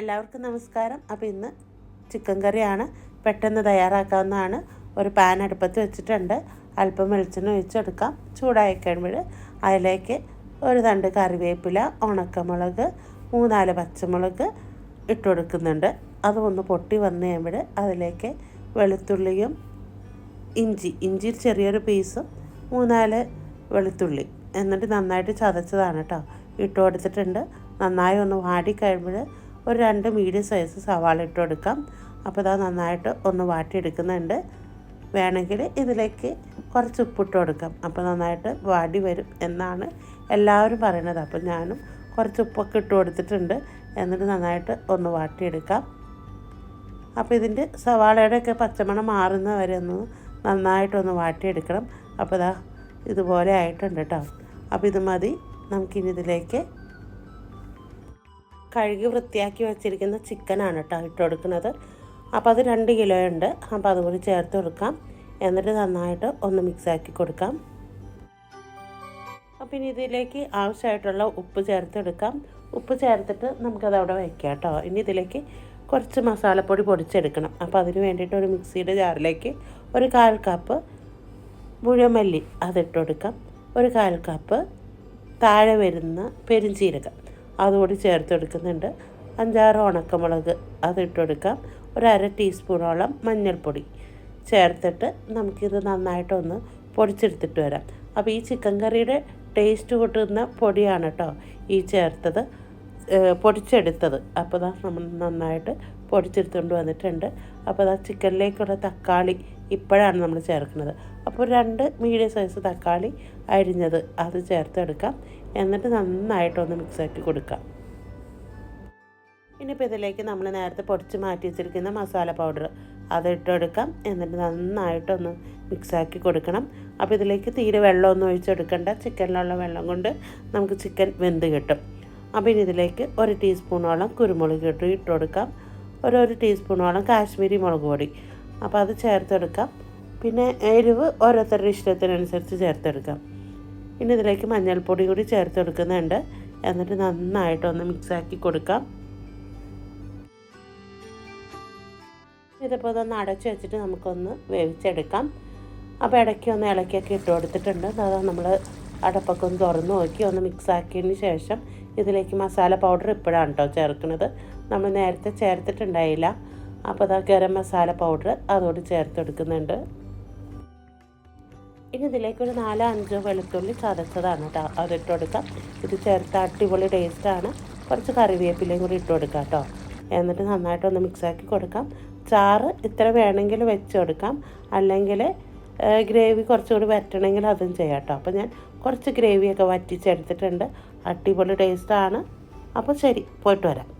എല്ലാവർക്കും നമസ്കാരം. അപ്പോൾ ഇന്ന് ചിക്കൻ കറിയാണ്. പെട്ടെന്ന് തയ്യാറാക്കാവുന്നതാണ്. ഒരു പാൻ അടുപ്പത്ത് വെച്ചിട്ടുണ്ട്. അല്പം വെളിച്ചെണ്ണ ഒഴിച്ചെടുക്കാം. ചൂടായി കഴിയുമ്പോൾ അതിലേക്ക് ഒരു തണ്ട് കറിവേപ്പില ഉണക്കമുളക് മൂന്നാൽ പച്ചമുളക് ഇട്ട് കൊടുക്കുന്നുണ്ട്. അതൊന്ന് പൊട്ടി വന്നു കഴിയുമ്പോൾ അതിലേക്ക് വെളുത്തുള്ളിയും ഇഞ്ചി ഇഞ്ചി ചെറിയൊരു പീസും മൂന്നാൽ വെളുത്തുള്ളി. എന്നിട്ട് നന്നായിട്ട് ചതച്ചതാണ് കേട്ടോ. ഇട്ട് കൊടുത്തിട്ടുണ്ട്. നന്നായി ഒന്ന് വാടി കഴിയുമ്പോൾ ഒരു രണ്ട് മീഡിയം സൈസ് സവാള ഇട്ട് കൊടുക്കാം. അപ്പോൾ ഇതാ നന്നായിട്ട് ഒന്ന് വാട്ടിയെടുക്കുന്നുണ്ട്. വേണമെങ്കിൽ ഇതിലേക്ക് കുറച്ച് ഉപ്പിട്ട് കൊടുക്കാം. അപ്പോൾ നന്നായിട്ട് വാടി വരും എന്നാണ് എല്ലാവരും പറയുന്നത്. അപ്പോൾ ഞാനും കുറച്ച് ഉപ്പൊക്കെ ഇട്ട് കൊടുത്തിട്ടുണ്ട്. എന്നിട്ട് നന്നായിട്ട് ഒന്ന് വാട്ടിയെടുക്കാം. അപ്പോൾ ഇതിന്റെ സവാളയുടെയൊക്കെ പച്ചമണം മാറുന്ന വരെ ഒന്ന് നന്നായിട്ടൊന്ന് വാട്ടിയെടുക്കണം. അപ്പോൾ ഇതാ ഇതുപോലെ ആയിട്ടുണ്ട് കേട്ടോ അപ്പോൾ ഇത് മതി. നമുക്കിനി ഇതിലേക്ക് കഴുകി വൃത്തിയാക്കി വെച്ചിരിക്കുന്ന ചിക്കനാണ് കേട്ടോ ഇട്ട് കൊടുക്കുന്നത് അപ്പോൾ അത് രണ്ട് കിലോ ഉണ്ട് അപ്പോൾ അതുകൂടി ചേർത്ത് കൊടുക്കാം. എന്നിട്ട് നന്നായിട്ട് ഒന്ന് മിക്സാക്കി കൊടുക്കാം. അപ്പോൾ ഇനി ഇതിലേക്ക് ആവശ്യമായിട്ടുള്ള ഉപ്പ് ചേർത്തെടുക്കാം. ഉപ്പ് ചേർത്തിട്ട് നമുക്കത് അവിടെ വയ്ക്കാം കേട്ടോ. ഇനി ഇതിലേക്ക് കുറച്ച് മസാലപ്പൊടി പൊടിച്ചെടുക്കണം. അപ്പോൾ അതിന് വേണ്ടിയിട്ട് ഒരു മിക്സിയുടെ ജാറിലേക്ക് ഒരു കാൽ കപ്പ് മുഴമല്ലി അതിട്ട് കൊടുക്കാം. ഒരു കാൽ കപ്പ് താഴെ വരുന്ന പെരുംജീരകം അതുകൂടി ചേർത്ത് കൊടുക്കുന്നുണ്ട് അഞ്ചാറ് ഉണക്കമുളക് അതിട്ട് കൊടുക്കാം ഒരു അര ടീസ്പൂണോളം മഞ്ഞൾപ്പൊടി ചേർത്തിട്ട് നമുക്കിത് നന്നായിട്ടൊന്ന് പൊടിച്ചെടുത്തിട്ട് വരാം. അപ്പോൾ ഈ ചിക്കൻ കറിയുടെ ടേസ്റ്റ് കൂട്ടുന്ന പൊടിയാണ് കേട്ടോ ഈ ചേർത്തത്. പൊടിച്ചെടുത്തത്. അപ്പോൾ ദാ നമ്മൾ നന്നായിട്ട് പൊടിച്ചെടുത്തുകൊണ്ട് വന്നിട്ടുണ്ട്. അപ്പോൾ ദാ ചിക്കനിലേക്കുള്ള തക്കാളി ഇപ്പോഴാണ് നമ്മൾ ചേർക്കുന്നത്. അപ്പോൾ രണ്ട് മീഡിയം സൈസ് തക്കാളി അരിഞ്ഞത് അത് ചേർത്തെടുക്കാം. എന്നിട്ട് നന്നായിട്ടൊന്ന് മിക്സാക്കി കൊടുക്കാം. ഇനിയിപ്പോൾ ഇതിലേക്ക് നമ്മൾ നേരത്തെ പൊടിച്ച് മാറ്റി വെച്ചിരിക്കുന്ന മസാല പൗഡർ അത് ഇട്ടെടുക്കാം എന്നിട്ട് നന്നായിട്ടൊന്ന് മിക്സാക്കി കൊടുക്കണം. അപ്പോൾ ഇതിലേക്ക് തീരെ വെള്ളമൊന്നും ഒഴിച്ചെടുക്കേണ്ട. ചിക്കനിലുള്ള വെള്ളം കൊണ്ട് നമുക്ക് ചിക്കൻ വെന്ത് കിട്ടും. അപ്പോൾ ഇനി ഇതിലേക്ക് ഒരു ടീസ്പൂണോളം കുരുമുളക് ഇട്ട് ഇട്ട് കൊടുക്കാം ഒരു ഒരു ടീസ്പൂണോളം കാശ്മീരി മുളക് പൊടി. അപ്പോൾ അത് ചേർത്തെടുക്കാം. പിന്നെ എരിവ് ഓരോരുത്തരുടെ ഇഷ്ടത്തിനനുസരിച്ച് ചേർത്തെടുക്കാം. ഇനി ഇതിലേക്ക് മഞ്ഞൾപ്പൊടി കൂടി ചേർത്തെടുക്കുന്നുണ്ട്. എന്നിട്ട് നന്നായിട്ടൊന്ന് മിക്സാക്കി കൊടുക്കാം. ഇതിപ്പോൾ ഇതൊന്ന് അടച്ചു വെച്ചിട്ട് നമുക്കൊന്ന് വേവിച്ചെടുക്കാം. അപ്പോൾ ഇടയ്ക്ക് ഒന്ന് ഇളക്കിയൊക്കെ ഇട്ട് കൊടുത്തിട്ടുണ്ട്. അതാ നമ്മൾ അടപ്പൊക്കെ ഒന്ന് തുറന്ന് നോക്കി ഒന്ന് മിക്സ് ആക്കിയതിന് ശേഷം ഇതിലേക്ക് മസാല പൗഡർ ഇപ്പോഴാണ് കേട്ടോ ചേർക്കുന്നത്. നമ്മൾ നേരത്തെ ചേർത്തിട്ടുണ്ടായില്ല. അപ്പോൾ അതാ ഗരം മസാല പൗഡർ അതോട് ചേർത്തെടുക്കുന്നുണ്ട് ഇനി ഇതിലേക്ക് ഒരു നാലോ അഞ്ചോ വെളുത്തുള്ളി ചതച്ചതാണ് കേട്ടോ അതിട്ട് കൊടുക്കാം ഇത് ചേർത്ത അടിപൊളി ടേസ്റ്റാണ് കുറച്ച് കറിവേപ്പിലയും കൂടി ഇട്ട് കൊടുക്കാം കേട്ടോ എന്നിട്ട് നന്നായിട്ടൊന്ന് മിക്സാക്കി കൊടുക്കാം. ചാറ് ഇത്ര വേണമെങ്കിൽ വെച്ച് കൊടുക്കാം. അല്ലെങ്കിൽ ഗ്രേവി കുറച്ചുകൂടി വറ്റണമെങ്കിൽ അതും ചെയ്യാം കേട്ടോ. അപ്പോൾ ഞാൻ കുറച്ച് ഗ്രേവിയൊക്കെ വറ്റിച്ചെടുത്തിട്ടുണ്ട്. അടിപൊളി ടേസ്റ്റാണ് അപ്പോൾ ശരി പോയിട്ട് വരാം.